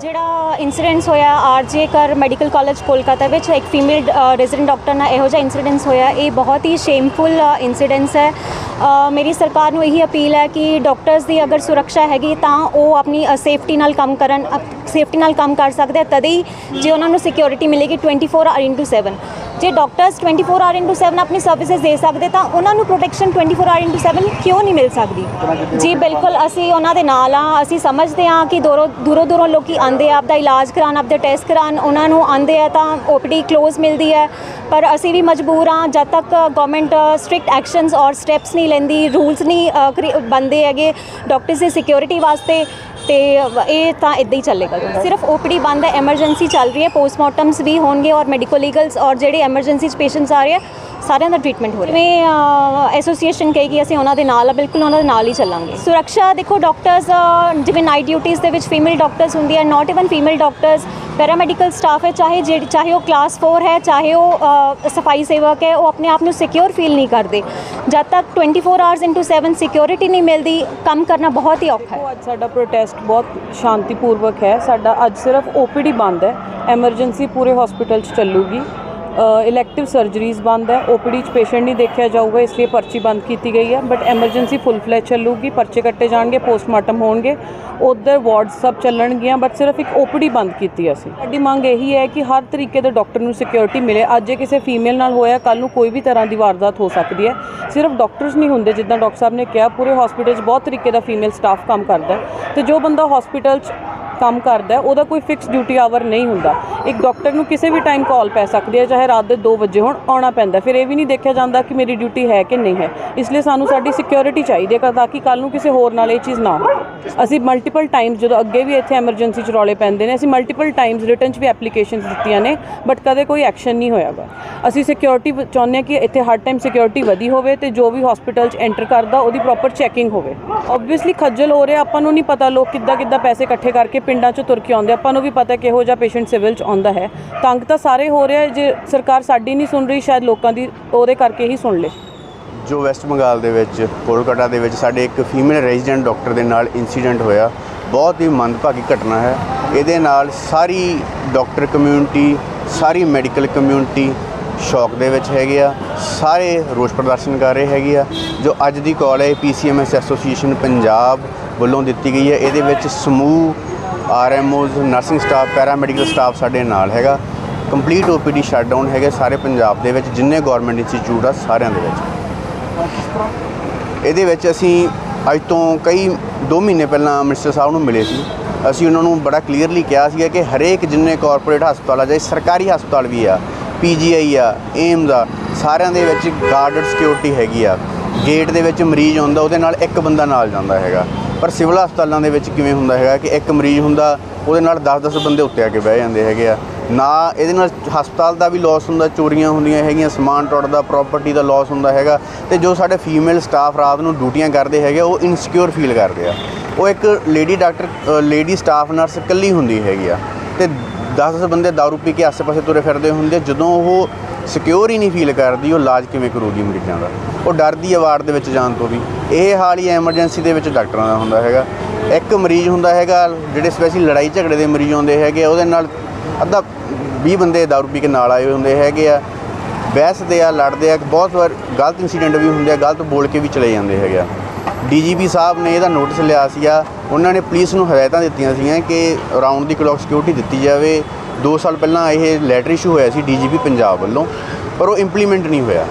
ਜਿਹੜਾ ਇਨਸੀਡੈਂਸ ਹੋਇਆ ਆਰਜੇ ਕਰ ਮੈਡੀਕਲ ਕਾਲਜ ਕੋਲਕਾਤਾ ਵਿੱਚ, ਇੱਕ ਫੀਮੇਲ ਰੈਜ਼ੀਡੈਂਟ ਡਾਕਟਰ ਨਾਲ ਇਹੋ ਜਿਹਾ ਇਨਸੀਡੈਂਸ ਹੋਇਆ। ਇਹ ਬਹੁਤ ਹੀ ਸ਼ੇਮਫੁਲ ਇਨਸੀਡੈਂਸ ਹੈ। ਮੇਰੀ ਸਰਕਾਰ ਨੂੰ ਇਹੀ ਅਪੀਲ ਹੈ ਕਿ ਡਾਕਟਰਸ ਦੀ ਅਗਰ ਸੁਰੱਖਿਆ ਹੈਗੀ ਤਾਂ ਉਹ ਆਪਣੀ ਸੇਫਟੀ ਨਾਲ ਕੰਮ ਕਰਨ ਸੇਫਟੀ ਨਾਲ ਕੰਮ ਕਰ ਸਕਦੇ ਤਦੇ ਹੀ ਜੇ ਉਹਨਾਂ ਨੂੰ ਸਿਕਿਉਰਿਟੀ ਮਿਲੇਗੀ 24 ਆਰ ਇਨਟੂ 7 ਜੇ ਡਾਕਟਰਸ 24 ਆਰ ਇਨਟੂ 7 ਆਪਣੀ ਸਰਵਿਸਿਜ਼ ਦੇ ਸਕਦੇ ਤਾਂ ਉਹਨਾਂ ਨੂੰ ਪ੍ਰੋਟੈਕਸ਼ਨ 24 ਆਰ ਇਨਟੂ 7 ਕਿਉਂ ਨਹੀਂ ਮਿਲ ਸਕਦੀ? ਜੀ ਬਿਲਕੁਲ ਅਸੀਂ ਉਹਨਾਂ ਦੇ ਨਾਲ ਆ ਅਸੀਂ ਸਮਝਦੇ ਹਾਂ ਕਿ ਦੂਰੋਂ ਦੂਰੋਂ ਦੂਰੋਂ ਲੋਕੀ ਆਂਦੇ ਆ ਆਪਦਾ ਇਲਾਜ ਕਰਾਉਣ ਆਪਦੇ ਟੈਸਟ ਕਰਾਉਣ ਉਹਨਾਂ ਨੂੰ ਆਂਦੇ ਆ ਤਾਂ ਓਪੀਡੀ ਕਲੋਜ਼ ਮਿਲਦੀ ਹੈ। ਪਰ ਅਸੀਂ ਵੀ ਮਜਬੂਰ ਹਾਂ ਜਦ ਤੱਕ ਗਵਰਨਮੈਂਟ ਸਟ੍ਰਿਕਟ ਐਕਸ਼ਨਸ ਔਰ ਸਟੈਪਸ ਨਹੀਂ ਲੈਂਦੀ ਰੂਲਸ ਨਹੀਂ ਅ, ਕਰੀ- ਬਣਦੇ ਹੈਗੇ ਡਾਕਟਰਸ ਦੀ ਸਿਕਿਉਰਿਟੀ ਵਾਸਤੇ ਤੇ ਇਹ ਤਾਂ ਇਦਾਂ ਹੀ ਚੱਲੇਗਾ। ਸਿਰਫ ਓਪੀਡੀ ਬੰਦ ਹੈ ਐਮਰਜੈਂਸੀ ਚੱਲ ਰਹੀ ਹੈ ਪੋਸਟਮਾਰਟਮਸ ਵੀ ਹੋਣਗੇ ਔਰ ਮੈਡੀਕਲ ਲੀਗਲਸ ਔਰ ਜਿਹੜੇ ਐਮਰਜੈਂਸੀ 'ਚ ਪੇਸ਼ੈਂਟਸ ਆ ਰਹੇ ਆ, ਸਾਰਿਆਂ ਦਾ ਟ੍ਰੀਟਮੈਂਟ ਹੋ ਰਿਹਾ। ਜਿਵੇਂ ਐਸੋਸੀਏਸ਼ਨ ਕਹੇਗੀ ਅਸੀਂ ਉਹਨਾਂ ਦੇ ਨਾਲ ਆ, ਬਿਲਕੁਲ ਉਹਨਾਂ ਦੇ ਨਾਲ ਹੀ ਚੱਲਾਂਗੇ। ਸੁਰੱਖਿਆ ਦੇਖੋ ਡਾਕਟਰਸ ਜਿਵੇਂ ਨਾਈਟ ਡਿਊਟੀਜ਼ ਦੇ ਵਿੱਚ ਫੀਮੇਲ ਡਾਕਟਰਸ ਹੁੰਦੀ ਹੈ not even female doctors paramedical staff ਹੈ, ਚਾਹੇ ਜਿਹੜੀ ਚਾਹੇ ਉਹ ਕਲਾਸ 4 ਹੈ, ਚਾਹੇ ਉਹ ਸਫ਼ਾਈ ਸੇਵਕ ਹੈ, ਉਹ ਆਪਣੇ ਆਪ ਨੂੰ ਸਿਕਿਉਰ ਫੀਲ ਨਹੀਂ ਕਰਦੇ। ਜਦ ਤੱਕ 24 ਆਵਰਸ ਇਨਟੂ 7 ਸਿਕਿਉਰਿਟੀ ਨਹੀਂ ਮਿਲਦੀ, ਕੰਮ ਕਰਨਾ ਬਹੁਤ ਹੀ ਔਖਾ ਹੈ। ਅੱਜ ਸਾਡਾ ਪ੍ਰੋਟੈਸਟ ਬਹੁਤ ਸ਼ਾਂਤੀਪੂਰਵਕ ਹੈ। ਸਾਡਾ ਅੱਜ ਸਿਰਫ ਓਪੀਡੀ ਬੰਦ ਹੈ। ਐਮਰਜੈਂਸੀ ਪੂਰੇ ਹਸਪੀਟਲ 'ਚ ਚੱਲੂਗੀ। ਇਲੈਕਟਿਵ ਸਰਜਰੀਜ਼ ਬੰਦ ਹੈ। ਓਪੀਡੀ 'ਚ ਪੇਸ਼ੈਂਟ ਨਹੀਂ ਦੇਖਿਆ ਜਾਊਗਾ, ਇਸ ਲਈ ਪਰਚੀ ਬੰਦ ਕੀਤੀ ਗਈ ਹੈ। ਬਟ ਐਮਰਜੈਂਸੀ ਫੁੱਲ ਫਲੈਚ ਚੱਲੂਗੀ, ਪਰਚੇ ਕੱਟੇ ਜਾਣਗੇ ਪੋਸਟਮਾਰਟਮ ਹੋਣਗੇ। ਉਧਰ ਵਾਰਡਸ ਸਭ ਚੱਲਣਗੀਆਂ ਬਟ ਸਿਰਫ ਇੱਕ ਓਪੀਡੀ ਬੰਦ ਕੀਤੀ ਅਸੀਂ। ਸਾਡੀ ਮੰਗ ਇਹੀ ਹੈ ਕਿ ਹਰ ਤਰੀਕੇ ਦੇ ਡਾਕਟਰ ਨੂੰ ਸਿਕਿਉਰਿਟੀ ਮਿਲੇ। ਅੱਜ ਜੇ ਕਿਸੇ ਫੀਮੇਲ ਨਾਲ ਹੋਇਆ ਕੱਲ ਨੂੰ ਕੋਈ ਵੀ ਤਰ੍ਹਾਂ ਦੀ ਵਾਰਦਾਤ ਹੋ ਸਕਦੀ ਹੈ। ਸਿਰਫ ਡਾਕਟਰਸ ਨਹੀਂ ਹੁੰਦੇ, ਜਿੱਦਾਂ ਡਾਕਟਰ ਸਾਹਿਬ ਨੇ ਕਿਹਾ, ਪੂਰੇ ਹਸਪੀਟਲ 'ਚ ਬਹੁਤ ਤਰੀਕੇ ਦਾ ਫੀਮੇਲ ਸਟਾਫ ਕੰਮ ਕਰਦਾ ਹੈ। ਤੇ ਜੋ ਬੰਦਾ ਹਸਪੀਟਲ 'ਚ ਕੰਮ ਕਰਦਾ ਉਹਦਾ ਕੋਈ ਫਿਕਸ ਡਿਊਟੀ ਆਵਰ ਨਹੀਂ ਹੁੰਦਾ। ਇੱਕ ਡਾਕਟਰ ਨੂੰ ਕਿਸੇ ਵੀ ਟਾਈਮ ਕਾਲ ਪੈ ਸਕਦੀ ਹੈ, ਚਾਹੇ ਰਾਤ ਦੇ 2 ਵਜੇ ਹੁਣ, ਆਉਣਾ ਪੈਂਦਾ। ਫਿਰ ਇਹ ਵੀ ਨਹੀਂ ਦੇਖਿਆ ਜਾਂਦਾ ਕਿ ਮੇਰੀ ਡਿਊਟੀ ਹੈ ਕਿ ਨਹੀਂ ਹੈ। ਇਸ ਲਈ ਸਾਨੂੰ ਸਾਡੀ ਸਿਕਿਉਰਿਟੀ ਚਾਹੀਦੀ ਹੈ, ਤਾਂ ਕਿ ਕੱਲ ਨੂੰ ਕਿਸੇ ਹੋਰ ਨਾਲ ਇਹ ਚੀਜ਼ ਨਾ ਹੋਵੇ। ਅਸੀਂ ਮਲਟੀਪਲ ਟਾਈਮਸ ਜਦੋਂ ਅੱਗੇ ਵੀ ਇੱਥੇ ਐਮਰਜੈਂਸੀ ਚ ਰੌਲੇ ਪੈਂਦੇ ਨੇ, ਅਸੀਂ ਮਲਟੀਪਲ ਟਾਈਮਸ ਰਿਟਰਨ ਚ ਵੀ ਐਪਲੀਕੇਸ਼ਨਸ ਦਿੱਤੀਆਂ ਨੇ ਬਟ ਕਦੇ ਕੋਈ ਐਕਸ਼ਨ ਨਹੀਂ ਹੋਇਆਗਾ ਅਸੀਂ ਸਿਕਿਉਰਿਟੀ ਚਾਹੁੰਦੇ ਹਾਂ ਕਿ ਇੱਥੇ ਹਰ ਟਾਈਮ ਸਿਕਿਉਰਿਟੀ ਵਧੀ ਹੋਵੇ ਤੇ ਜੋ ਵੀ ਹਸਪੀਟਲ ਚ ਐਂਟਰ ਕਰਦਾ, ਉਹਦੀ ਪ੍ਰੋਪਰ ਚੈਕਿੰਗ ਹੋਵੇ। ਆਬਵੀਅਸਲੀ ਖੱਜਲ ਹੋ ਰਿਹਾ, ਆਪਾਂ ਨੂੰ ਨਹੀਂ ਪਤਾ ਲੋਕ ਕਿੱਦਾਂ ਕਿੱਦਾਂ ਪੈਸੇ ਇਕੱਠੇ ਕਰਕੇ ਪਿੰਡਾਂ ਚੋਂ ਤੁਰ ਕੇ ਆਉਂਦੇ ਆਪਾਂ ਨੂੰ ਵੀ ਪਤਾ ਕਿਹੋ ਜਿਹਾ ਪੇਸ਼ੈਂਟ ਸਿਵਲ ਚ ਆਉਂਦਾ ਹੈ। ਤੰਗ ਤਾਂ ਸਾਰੇ ਹੋ ਰਿਹਾ ਜੇ ਸਰਕਾਰ ਸਾਡੀ ਨਹੀਂ ਸੁਣ ਰਹੀ, ਸ਼ਾਇਦ ਲੋਕਾਂ ਦੀ ਉਹਦੇ ਕਰਕੇ ਹੀ ਸੁਣ ਲੇ। ਜੋ ਵੈਸਟ ਬੰਗਾਲ ਦੇ ਵਿੱਚ, ਕੋਲਕਾਤਾ ਦੇ ਵਿੱਚ ਸਾਡੇ ਇੱਕ ਫੀਮੇਲ ਰੈਜ਼ੀਡੈਂਟ ਡਾਕਟਰ ਦੇ ਨਾਲ ਇਨਸੀਡੈਂਟ ਹੋਇਆ। ਬਹੁਤ ਹੀ ਮੰਦਭਾਗੀ ਘਟਨਾ ਹੈ। ਇਹਦੇ ਨਾਲ ਸਾਰੀ ਡਾਕਟਰ ਕਮਿਊਨਿਟੀ ਸਾਰੀ ਮੈਡੀਕਲ ਕਮਿਊਨਿਟੀ ਸ਼ੌਕ ਦੇ ਵਿੱਚ ਹੈਗੇ ਆ। ਸਾਰੇ ਰੋਸ ਪ੍ਰਦਰਸ਼ਨ ਕਰ ਰਹੇ ਹੈਗੇ ਆ। ਜੋ ਅੱਜ ਦੀ ਕਾਲ ਹੈ ਪੀਸੀਐਮਐਸ ਐਸੋਸੀਏਸ਼ਨ ਪੰਜਾਬ ਵੱਲੋਂ ਦਿੱਤੀ ਗਈ ਹੈ। ਇਹਦੇ ਵਿੱਚ ਸਮੂਹ RMOs, nursing staff, paramedical staff ਸਾਡੇ ਨਾਲ ਹੈਗਾ। ਕੰਪਲੀਟ ਓਪੀਡੀ ਸ਼ਟਡਾਊਨ ਹੈਗੇ ਸਾਰੇ ਪੰਜਾਬ ਦੇ ਵਿੱਚ, ਜਿੰਨੇ ਗਵਰਨਮੈਂਟ ਇੰਸਟੀਚਿਊਟ ਆ ਸਾਰਿਆਂ ਦੇ ਵਿੱਚ। ਇਹਦੇ ਵਿੱਚ ਅਸੀਂ ਅੱਜ ਤੋਂ ਕਈ 2 ਮਹੀਨੇ ਪਹਿਲਾਂ ਮਿਨਿਸਟਰ ਸਾਹਿਬ ਨੂੰ ਮਿਲੇ ਸੀ। ਅਸੀਂ ਉਹਨਾਂ ਨੂੰ ਬੜਾ ਕਲੀਅਰਲੀ ਕਿਹਾ ਸੀਗਾ ਕਿ ਹਰੇਕ ਜਿੰਨੇ ਕਾਰਪੋਰੇਟ ਹਸਪਤਾਲ ਆ ਜਾਏ ਸਰਕਾਰੀ ਹਸਪਤਾਲ ਵੀ ਆ ਪੀਜੀਆਈ ਆ, ਏਮਜ਼ ਆ, ਸਾਰਿਆਂ ਦੇ ਵਿੱਚ ਗਾਰਡਡ ਸਿਕਿਉਰਿਟੀ ਹੈਗੀ ਆ। ਗੇਟ ਦੇ ਵਿੱਚ ਮਰੀਜ਼ ਆਉਂਦਾ ਉਹਦੇ ਨਾਲ ਇੱਕ ਬੰਦਾ ਨਾਲ ਜਾਂਦਾ ਹੈਗਾ। ਪਰ ਸਿਵਲ ਹਸਪਤਾਲਾਂ ਦੇ ਵਿੱਚ ਕਿਵੇਂ ਹੁੰਦਾ ਹੈਗਾ ਕਿ ਇੱਕ ਮਰੀਜ਼ ਹੁੰਦਾ ਉਹਦੇ ਨਾਲ 10-10 ਬੰਦੇ ਉੱਤੇ ਆ ਕੇ ਬਹਿ ਜਾਂਦੇ ਹੈਗੇ ਆ ਨਾ ਇਹਦੇ ਨਾਲ ਹਸਪਤਾਲ ਦਾ ਵੀ ਲਾਸ ਹੁੰਦਾ ਚੋਰੀਆਂ ਹੁੰਦੀਆਂ ਹੈਗੀਆਂ ਸਮਾਨ ਟੁੱਟਦਾ ਪ੍ਰਾਪਰਟੀ ਦਾ ਲਾਸ ਹੁੰਦਾ ਹੈਗਾ ਤੇ ਜੋ ਸਾਡੇ ਫੀਮੇਲ ਸਟਾਫ ਰਾਤ ਨੂੰ ਡਿਊਟੀਆਂ ਕਰਦੇ ਹੈਗੇ ਆ, ਉਹ ਇਨਸਿਕਿਉਰ ਫੀਲ ਕਰਦੇ ਆ ਉਹ ਇੱਕ lady doctor lady staff nurse ਇਕੱਲੀ ਹੁੰਦੀ ਹੈਗੀ ਆ ਤੇ 10-10 ਬੰਦੇ ਦਾਰੂ ਪੀ ਕੇ ਆਸੇ-ਪਾਸੇ ਤੁਰੇ ਫਿਰਦੇ ਹੁੰਦੇ ਆ। ਜਦੋਂ ਉਹ ਸਿਕਿਉਰ ਹੀ ਨਹੀਂ ਫੀਲ ਕਰਦੀ ਉਹ ਇਲਾਜ ਕਿਵੇਂ ਕਰੂਗੀ ਮਰੀਜ਼ਾਂ ਦਾ? ਉਹ ਡਰਦੀ ਹੈ ਵਾਰਡ ਦੇ ਵਿੱਚ ਜਾਣ ਤੋਂ ਵੀ। ਇਹ ਹਾਲ ਹੀ ਐਮਰਜੈਂਸੀ ਦੇ ਵਿੱਚ ਡਾਕਟਰਾਂ ਦਾ ਹੁੰਦਾ ਹੈਗਾ। ਇੱਕ ਮਰੀਜ਼ ਹੁੰਦਾ ਹੈਗਾ ਜਿਹੜੇ ਸਪੈਸ਼ਲ ਲੜਾਈ ਝਗੜੇ ਦੇ ਮਰੀਜ਼ ਆਉਂਦੇ ਹੈਗੇ ਆ, ਉਹਦੇ ਨਾਲ ਅੱਧਾ 20 ਬੰਦੇ ਦਾਰੂ ਪੀ ਕੇ ਨਾਲ ਆਏ ਹੁੰਦੇ ਹੈਗੇ ਆ। ਬਹਿਸਦੇ ਆ ਲੜਦੇ ਆ ਬਹੁਤ ਵਾਰ ਗਲਤ ਇਨਸੀਡੈਂਟ ਵੀ ਹੁੰਦੇ ਆ ਗਲਤ ਬੋਲ ਕੇ ਵੀ ਚਲੇ ਜਾਂਦੇ ਹੈਗੇ ਆ। ਡੀਜੀਪੀ ਸਾਹਿਬ ਨੇ ਇਹਦਾ ਨੋਟਿਸ ਲਿਆ ਸੀਗਾ। ਉਹਨਾਂ ਨੇ ਪੁਲਿਸ ਨੂੰ ਹਦਾਇਤਾਂ ਦਿੱਤੀਆਂ ਸੀਗੀਆਂ ਕਿ ਰਾਉਂਡ ਦੀ ਕਲੌਕ ਸਿਕਿਉਰਿਟੀ ਦਿੱਤੀ ਜਾਵੇ। 2 ਸਾਲ ਪਹਿਲਾਂ ਇਹ ਲੈਟਰ ਇਸ਼ੂ ਹੋਇਆ ਸੀ ਡੀਜੀਪੀ ਪੰਜਾਬ ਵੱਲੋਂ, ਪਰ ਉਹ ਇੰਪਲੀਮੈਂਟ ਨਹੀਂ ਹੋਇਆ।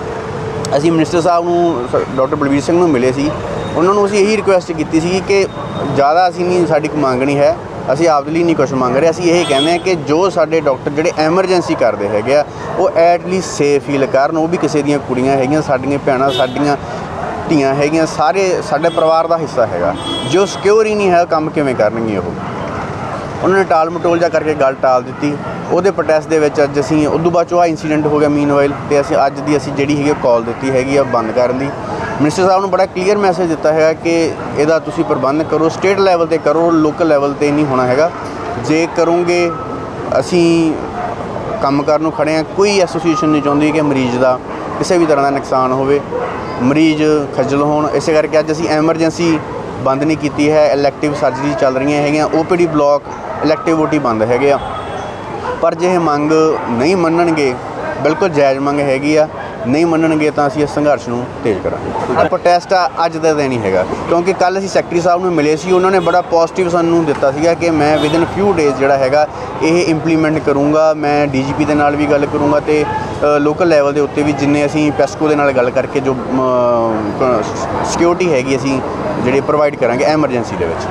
ਅਸੀਂ ਮਿਨਿਸਟਰ ਸਾਹਿਬ ਨੂੰ ਡਾਕਟਰ ਬਲਵੀਰ ਸਿੰਘ ਨੂੰ ਮਿਲੇ ਸੀ। ਉਹਨਾਂ ਨੂੰ ਅਸੀਂ ਇਹੀ ਰਿਕੁਐਸਟ ਕੀਤੀ ਸੀ ਕਿ ਜ਼ਿਆਦਾ ਅਸੀਂ ਨਹੀਂ, ਸਾਡੀ ਕੋਈ ਮੰਗ ਨਹੀਂ ਹੈ। ਅਸੀਂ ਆਪਦੇ ਲਈ ਨਹੀਂ ਕੁਝ ਮੰਗ ਰਹੇ। ਅਸੀਂ ਇਹ ਕਹਿੰਦੇ ਹਾਂ ਕਿ ਜੋ ਸਾਡੇ ਡਾਕਟਰ ਜਿਹੜੇ ਐਮਰਜੈਂਸੀ ਕਰਦੇ ਹੈਗੇ ਆ, ਉਹ ਐਟ ਸੇਫ ਫੀਲ ਕਰਨ। ਉਹ ਵੀ ਕਿਸੇ ਦੀਆਂ ਕੁੜੀਆਂ ਹੈਗੀਆਂ, ਸਾਡੀਆਂ ਭੈਣਾਂ, ਸਾਡੀਆਂ ਧੀਆਂ ਹੈਗੀਆਂ, ਸਾਰੇ ਸਾਡੇ ਪਰਿਵਾਰ ਦਾ ਹਿੱਸਾ ਹੈਗਾ। ਜੋ ਸਿਕਿਉਰ ਹੀ ਨਹੀਂ ਹੈ ਕੰਮ ਕਿਵੇਂ ਕਰਨਗੇ ਉਹ? ਉਹਨਾਂ ਨੇ ਟਾਲ ਮਟੋਲ ਜਾ ਕਰਕੇ ਗੱਲ ਟਾਲ ਦਿੱਤੀ। ਉਹਦੇ ਪ੍ਰੋਟੈਸਟ ਦੇ ਵਿੱਚ ਅੱਜ ਅਸੀਂ ਉਦੋਂ ਬਾਅਦ ਚੋਂ ਆ ਇਨਸੀਡੈਂਟ ਹੋ ਗਿਆ ਮੀਨਵਾਈਲ ਤੇ ਅਸੀਂ ਅੱਜ ਦੀ ਅਸੀਂ ਜਿਹੜੀ ਹੈਗੀ ਕਾਲ ਦਿੱਤੀ ਹੈਗੀ ਆ ਬੰਦ ਕਰਨ ਦੀ। ਮਿਨਿਸਟਰ ਸਾਹਿਬ ਨੂੰ ਬੜਾ ਕਲੀਅਰ ਮੈਸੇਜ ਦਿੱਤਾ ਹੈਗਾ ਕਿ ਇਹਦਾ ਤੁਸੀਂ ਪ੍ਰਬੰਧ ਕਰੋ ਸਟੇਟ ਲੈਵਲ ਤੇ ਕਰੋ ਲੋਕਲ ਲੈਵਲ ਤੇ ਨਹੀਂ ਹੋਣਾ ਹੈਗਾ। ਜੇ ਕਰੋਗੇ, ਅਸੀਂ ਕੰਮ ਕਰਨ ਨੂੰ ਖੜੇ ਆ ਕੋਈ ਐਸੋਸੀਏਸ਼ਨ ਨਹੀਂ ਚਾਹੁੰਦੀ ਕਿ ਮਰੀਜ਼ ਦਾ ਕਿਸੇ ਵੀ ਤਰ੍ਹਾਂ ਦਾ ਨੁਕਸਾਨ ਹੋਵੇ। ਮਰੀਜ਼ ਖੱਜਲ ਹੋਣ, ਇਸੇ ਕਰਕੇ ਅੱਜ ਅਸੀਂ ਐਮਰਜੈਂਸੀ ਬੰਦ ਨਹੀਂ ਕੀਤੀ ਹੈ। ਇਲੈਕਟਿਵ ਸਰਜਰੀ ਚੱਲ ਰਹੀਆਂ ਹੈਗੀਆਂ। ਓਪੀਡੀ ਬਲਾਕ ਇਲੈਕਟਿਵ ਓਟੀ ਬੰਦ ਹੈਗੇ ਆ। ਪਰ ਜੇ ਇਹ ਮੰਗ ਨਹੀਂ ਮੰਨਣਗੇ, ਬਿਲਕੁਲ ਜਾਇਜ਼ ਮੰਗ ਹੈਗੀ ਆ। ਨਹੀਂ ਮੰਨਣਗੇ ਤਾਂ ਅਸੀਂ ਇਸ ਸੰਘਰਸ਼ ਨੂੰ ਤੇਜ਼ ਕਰਾਂਗੇ। ਪ੍ਰੋਟੈਸਟ ਆ, ਅੱਜ ਦਾ ਦਿਨ ਹੀ ਹੈਗਾ। ਕਿਉਂਕਿ ਕੱਲ ਅਸੀਂ ਸੈਕਟਰੀ ਸਾਹਿਬ ਨੂੰ ਮਿਲੇ ਸੀ, ਉਹਨਾਂ ਨੇ ਬੜਾ ਪੋਜ਼ਿਟਿਵ ਸਾਨੂੰ ਦਿੱਤਾ ਸੀਗਾ ਕਿ ਮੈਂ ਵਿਦਨ ਫਿਊ ਡੇਜ਼ ਜਿਹੜਾ ਹੈਗਾ, ਇਹ ਇੰਪਲੀਮੈਂਟ ਕਰੂੰਗਾ। ਮੈਂ ਡੀਜੀਪੀ ਦੇ ਨਾਲ ਵੀ ਗੱਲ ਕਰੂੰਗਾ ਤੇ ਲੋਕਲ ਲੈਵਲ ਦੇ ਉੱਤੇ ਵੀ ਜਿੰਨੇ ਅਸੀਂ ਪੈਸਕੋ ਦੇ ਨਾਲ ਗੱਲ ਕਰਕੇ ਜੋ ਸਿਕਿਉਰਿਟੀ ਹੈਗੀ ਅਸੀਂ, ਜਿਹੜੇ ਪ੍ਰੋਵਾਈਡ ਕਰਾਂਗੇ ਐਮਰਜੈਂਸੀ ਦੇ ਵਿੱਚ।